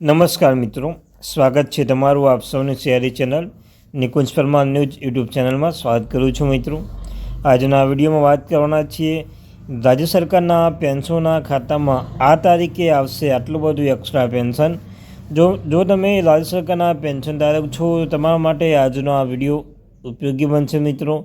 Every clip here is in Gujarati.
નમસ્કાર મિત્રો, સ્વાગત છે તમારું આપ સૌની શેરી channel Nikunj Parmar news YouTube ચેનલમાં. સ્વાગત કરું છું મિત્રો. આજના વિડીયોમાં વાત કરવાના છીએ, રાજ્ય સરકારના પેન્શનના ખાતામાં આ તારીખે આવશે આટલું બધું એક્સ્ટ્રા પેન્શન. જો જો તમે રાજ્ય સરકારના પેન્શન ધારક છો તમારા માટે આજનો આ વીડિયો ઉપયોગી બનશે મિત્રો.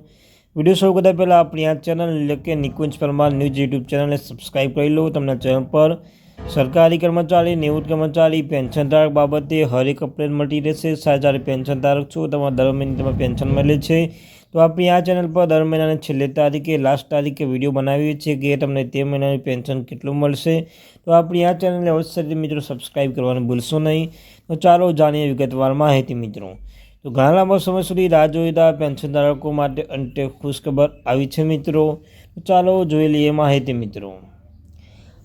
વીડિયો શરૂ કરતાં પહેલાં આપણી આ ચેનલ એટલે કે નિકુંજ પરમાર ન્યૂઝ યુટ્યુબ ચેનલને સબસ્ક્રાઈબ કરી લો. તમને ચેનલ પર સરકારી કર્મચારી, નિવૃત્ત કર્મચારી, પેન્શન ધારક બાબતે હરેક અપડેટ મળી રહેશે. સારા પેન્શન ધારક છો, તમારા દર મહિને તમે પેન્શન મળે છે. તો આપણી આ ચેનલ પર દર મહિનાની છેલ્લી તારીખે લાસ્ટ તારીખે વીડિયો બનાવીએ છીએ કે તમને તે મહિનાની પેન્શન કેટલું મળશે. તો આપણી આ ચેનલને અવશ્ય મિત્રો સબસ્ક્રાઈબ કરવાનું ભૂલશો નહીં. તો ચાલો જાણીએ વિગતવાર માહિતી મિત્રો. તો ઘણા લાંબા સમય સુધી રાહ જોઈતા પેન્શન ધારકો માટે અંતે ખુશખબર આવી છે મિત્રો. ચાલો જોઈ લઈએ માહિતી મિત્રો.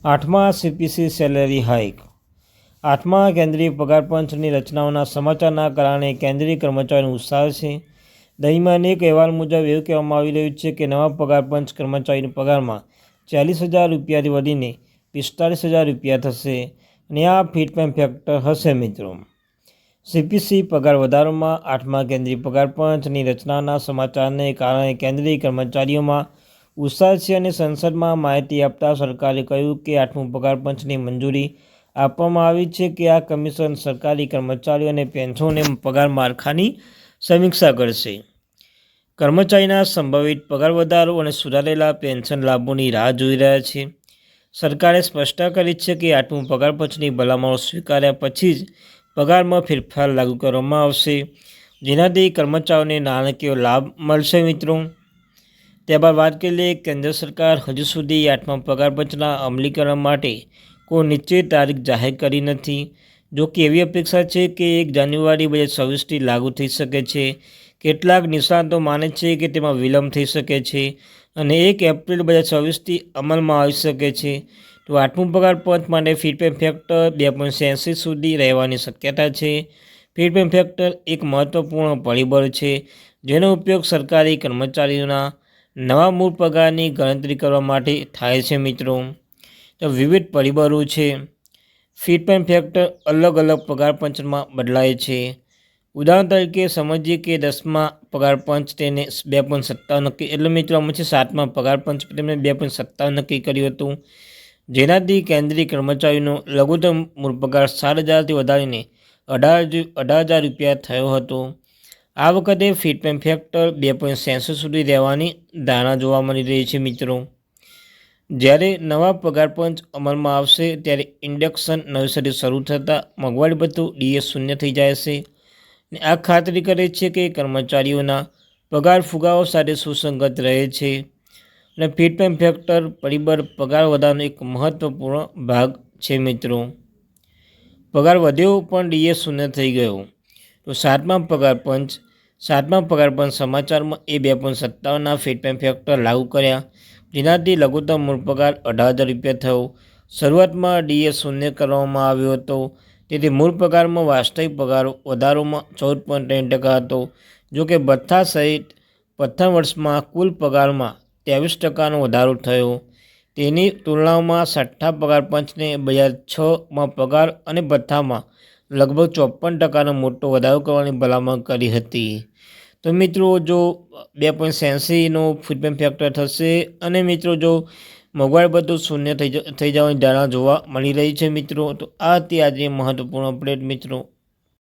આઠમા સીપીસી સેલેરી હાઇક આઠમા કેન્દ્રીય પગાર પંચની રચનાઓના સમાચારના કારણે કેન્દ્રીય કર્મચારીનો ઉત્સાહ છે. દહીંમાં એક અહેવાલ મુજબ એવું કહેવામાં આવી રહ્યું છે કે નવા પગાર પંચ કર્મચારીના પગારમાં ચાલીસ હજાર રૂપિયાથી વધીને પિસ્તાલીસ હજાર રૂપિયા થશે અને આ ફીટમેન ફેક્ટર હશે મિત્રો. સીપીસી પગાર વધારોમાં આઠમા કેન્દ્રીય પગાર પંચની રચનાના સમાચારને કારણે કેન્દ્રીય કર્મચારીઓમાં ઉત્સાહ છે અને સંસદમાં માહિતી આપતા સરકારે કહ્યું કે આઠમું પગાર પંચની મંજૂરી આપવામાં આવી છે કે આ કમિશન સરકારી કર્મચારીઓ અને પેન્શનને પગાર માળખાની સમીક્ષા કરશે. કર્મચારીના સંભવિત પગાર વધારો અને સુધારેલા પેન્શન લાભોની રાહ જોઈ રહ્યા છે. સરકારે સ્પષ્ટતા કરી છે કે આઠમું પગાર પંચની ભલામણો સ્વીકાર્યા પછી જ પગારમાં ફેરફાર લાગુ કરવામાં આવશે. જેનાથી કર્મચારીઓને નાણાકીય લાભ મળશે મિત્રો. ત્યારબાદ વાત કરી લઈએ કેન્દ્ર સરકાર હજુ સુધી આઠમા પગાર પંચના અમલીકરણ માટે કોઈ નિશ્ચિત તારીખ જાહેર કરી નથી. જો કે એવી અપેક્ષા છે કે એક જાન્યુઆરી બે હજાર છવ્વીસથી લાગુ થઈ શકે છે. કેટલાક નિષ્ણાતો માને છે કે તેમાં વિલંબ થઈ શકે છે અને એક એપ્રિલ બે હજાર છવ્વીસથી અમલમાં આવી શકે છે. તો આઠમું પગાર પંચ માટે ફીડબેક ફેક્ટર બે પોઈન્ટ એંસી સુધી રહેવાની શક્યતા છે. ફીડબેક ફેક્ટર એક મહત્ત્વપૂર્ણ પરિબળ છે, જેનો ઉપયોગ સરકારી કર્મચારીઓના નવા મૂળ પગારની ગણતરી કરવા માટે થાય છે મિત્રો. તો વિવિધ પરિબળો છે. ફીડબેક ફેક્ટર અલગ અલગ પગાર પંચમાં બદલાય છે. ઉદાહરણ તરીકે સમજીએ કે દસમા પગાર પંચ તેને બે પોઈન્ટ સત્તાવન નક્કી એટલે મિત્રો અમે છે સાતમા પગાર પંચ તેમણે બે પોઈન્ટ સત્તાવન નક્કી કર્યું હતું. જેનાથી કેન્દ્રીય કર્મચારીનો લઘુત્તમ મૂળ પગાર સાત હજારથી વધારીને અઢાર અઢાર હજાર રૂપિયા થયો હતો. આ વખતે ફિટમેન ફેક્ટર બે પોઈન્ટ સેંસઠ સુધી રહેવાની ધારણા જોવા મળી રહી છે, મિત્રો. જ્યારે નવા પગાર પંચ અમલમાં આવશે, ત્યારે ઇન્ડક્શન નવેસરથી શરૂ થતાં મોંઘવારી ભથ્થું ડીએસ શૂન્ય થઈ જાય છે. ને આ ખાતરી કરે છે કે કર્મચારીઓના પગાર ફુગાવો સાથે સુસંગત રહે છે. અને ફિટમેન ફેક્ટર પરિબળ પગાર વધારાનો એક મહત્ત્વપૂર્ણ ભાગ છે, મિત્રો. પગાર વધ્યો પણ ડીએસ શૂન્ય થઈ ગયો. તો સાતમા પગાર પંચ સાતમા પગાર પણ સમાચારમાં એ બે પોઈન્ટ સત્તાવનના ફીડબેક ફેક્ટર લાગુ કર્યા. જેનાથી લઘુત્તમ મૂળ પગાર અઢાર હજાર રૂપિયા થયો. શરૂઆતમાં ડીએસ શૂન્ય કરવામાં આવ્યો હતો. તેથી મૂળ પગારમાં વાસ્તવિક પગાર વધારોમાં ચૌદ પોઈન્ટ ત્રણ ટકા હતો. જોકે ભથ્થા સહિત પ્રથમ વર્ષમાં કુલ પગારમાં ત્રેવીસ ટકાનો વધારો થયો. તેની તુલનામાં છઠ્ઠા પગાર પંચને બે હજાર છમાં પગાર અને ભથ્થામાં લગભગ ચોપન ટકાનો મોટો વધારો કરવાની ભલામણ કરી હતી. તો મિત્રો જો બે પોઈન્ટ એંસીનો ફીડબેક ફેક્ટર થશે અને મિત્રો જો મોંઘવારી બધું શૂન્ય થઈ થઈ જવાની ધારણા જોવા મળી રહી છે મિત્રો, તો આ હતી આજે મહત્વપૂર્ણ અપડેટ મિત્રો.